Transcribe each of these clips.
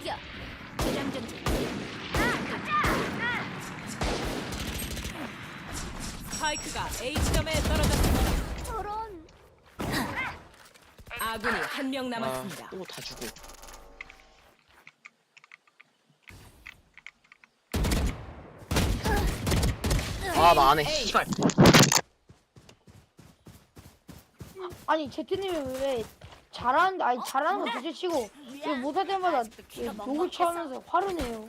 여기요. 대장전 중. 스파이크가 A 지점에 떨어졌습니다. 저런. 아군이 한 명 남았습니다. 아 또 다 주고 아 나 안 해 씨발 아니 제트님이 왜 잘하는데 아니 잘하는 거 둘째 치고 이거 못할 때마다 귀가 욕을 쳐하면서 화를 내요.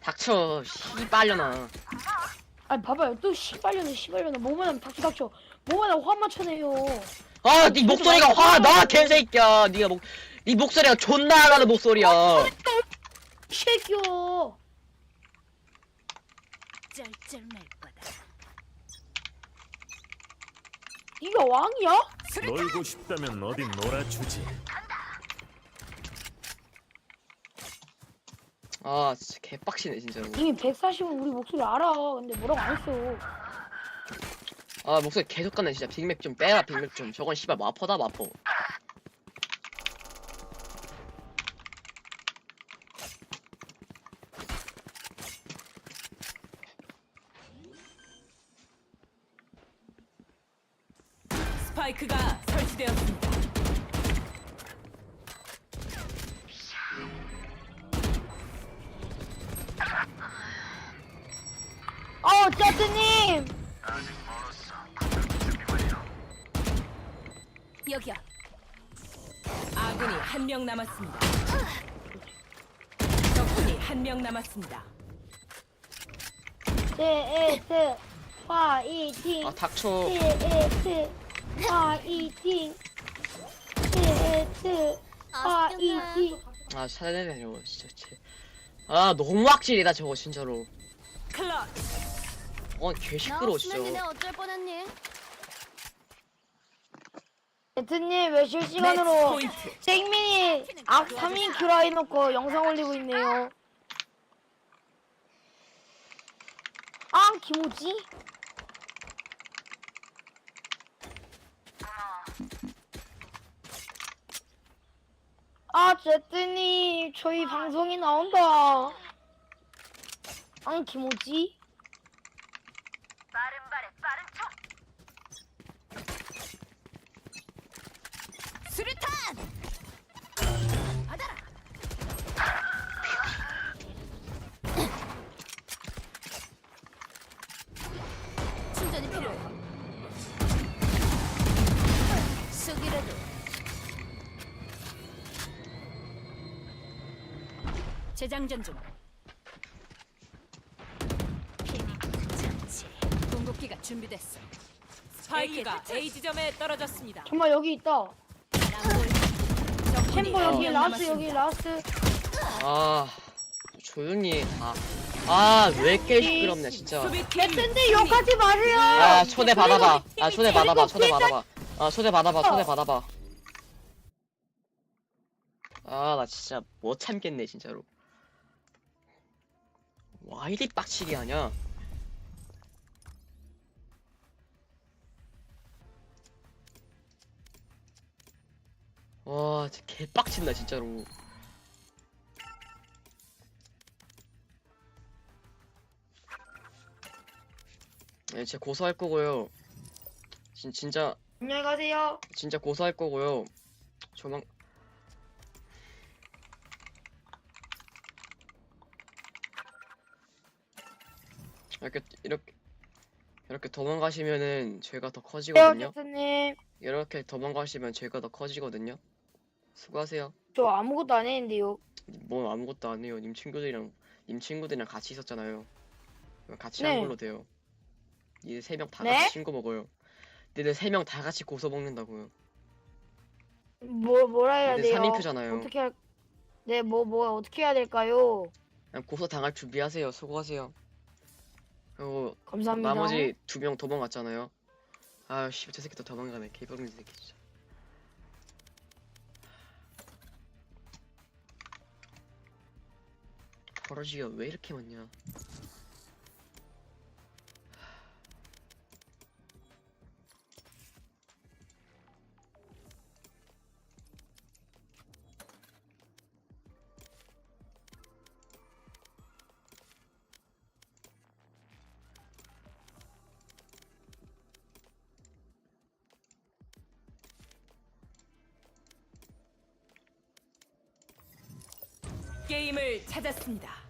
닥쳐 씨발려나 아니 봐봐요. 또 시발려네 시발려네 뭐만 하면 닥쳐 닥쳐. 뭐만 하면 화만 쳐내요. 아 네 목소리가 화나 개새끼야. 네가 목네 목소리가 존나 나는 목소리야. 이 새끼요. 쩔쩔맬 거다. 네가 왕이야? 놀고 싶다면 어디 놀아주지. 아 진짜 개빡치네 진짜로 이미 140은 우리 목소리 알아. 근데 뭐라고 안 했어. 아 목소리 계속 가네 진짜 빅맥 좀 빼라 빅맥 좀 저건 씨발 마퍼다 마퍼 스파이크가 설치되었습니다. 어 제트님. 여기요. 아군이 한 명 남았습니다. 적군이 한 명 남았습니다. 제트 화이팅. 아 닥쳐 제트 화이팅. 제트 화이팅. 아 차례네 저거 진짜 쟤. 아 너무 확실이다 저거 진짜로. 어개 나 시끄러워 없으면 니네 진짜 어쩔 뻔했니? 제트님 왜 실시간으로 포인트. 생민이 악 3인 큐라 해놓고 영상 올리고 있네요. 아, 김우지? 제트님, 저희 방송이 나온다. 아, 김우지? 수류탄! 받아라. 충전이 필요해. 쑥이라도. 재장전 중. 공급기가 준비됐어. 스파이크가 A 지점에 떨어졌습니다. 정말 여기 있다. 챔버 한 여기, 명 라스 여기. 라스. 아 조용히 아아왜 이렇게 시끄럽네 진짜 수비팀 제트님, 욕하지 마세요! 아 초대 받아봐 아 초대 받아봐 거 초대 진짜 받아봐 아 초대 받아봐 초대 받아봐 아 나 진짜 못 참겠네 진짜로 와 이리 빡치게 하냐 와 진짜 개빡친다 진짜로 네, 진짜 고소할 거고요 진, 진짜 안녕히 가세요. 진짜 고소할 거고요. 조만 이렇게 이렇게 이렇게 도망가시면은 죄가 더 안녕, 커지거든요. 제트님. 이렇게 도망가시면 죄가 더 커지거든요. 수고하세요. 저 아무것도 안 했는데요. 뭐 아무것도 안 해요. 님 친구들이랑 님 친구들이랑 같이 있었잖아요. 같이 네. 한 걸로 돼요. 니네 세 명 다 네? 같이 친구 먹어요. 니네 세 명 다 같이 고소 먹는다고요. 뭐 뭐라 해야 니네 돼요? 3인큐잖아요. 어떻게 할? 네, 뭐 뭐 어떻게 해야 될까요? 그냥 고소 당할 준비하세요. 수고하세요. 그리고 감사합니다. 나머지 두 명 도망갔잖아요. 아, 씨, 저 새끼 또 도망가네. 개병신 새끼 진짜. 버러지가 왜 이렇게 많냐? 게임을 찾았습니다.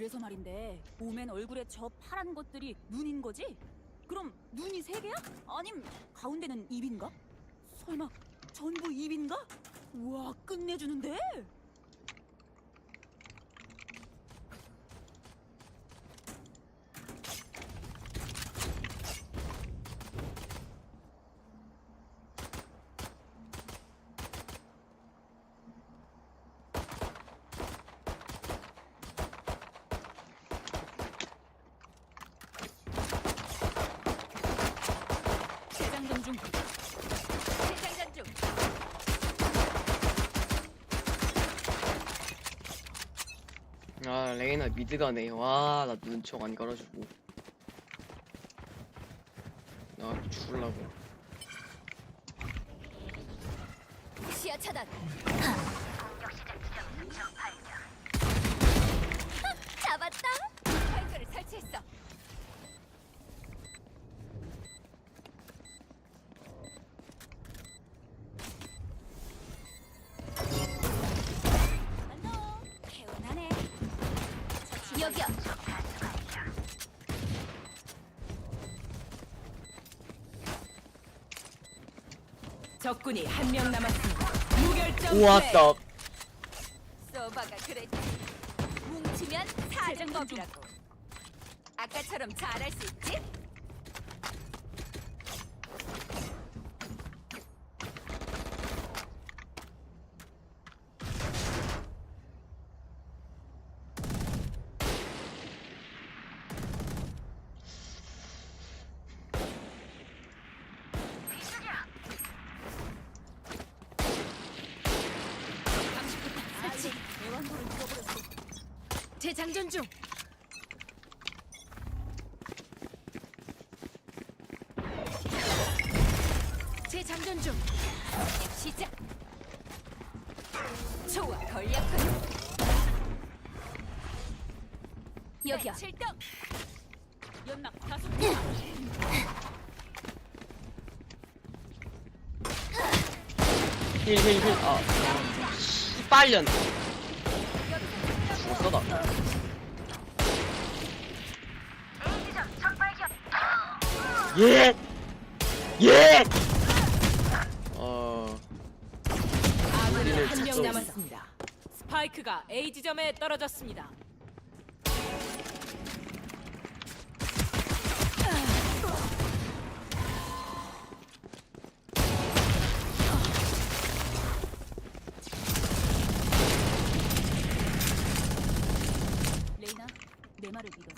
그래서 말인데 오맨 얼굴에 저 파란 것들이 눈인 거지? 그럼 눈이 세 개야? 아님 가운데는 입인가? 설마 전부 입인가? 우와 끝내주는데? 재장전 중 재장전 중. 아 레이 나 미드 가네 와나 눈총 안 깔아주고 나 죽을라고 시야 차단. 잡았다. 파이크를 설치했어. 여기요. 적군이 한 명 남았습니다. 무결점 우와 플레이. 떡 소바가 그랬지. 뭉치면 사는 법이라고. 아까처럼 잘할 수 있지? 설치 애완도를 잃어버렸어 재장전 중. 재장전 중. 시작. 좋아, 걸렸군. 여기요. 칠등 연막 다수 힐힐힐아 씨발년 나 예! 예! 어... 아군이 우리를 한명 찾고 남았습니다. 스파이크가 A 지점에 떨어졌습니다. 레이나 내 말을 믿어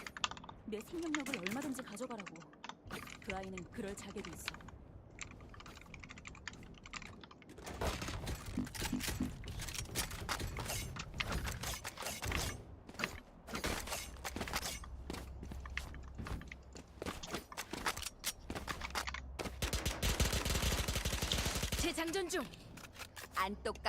내 생명력을 얼마든지 가져가라고 그 아이는 그럴 자격이 있어 재 장전 중. 안 똑같.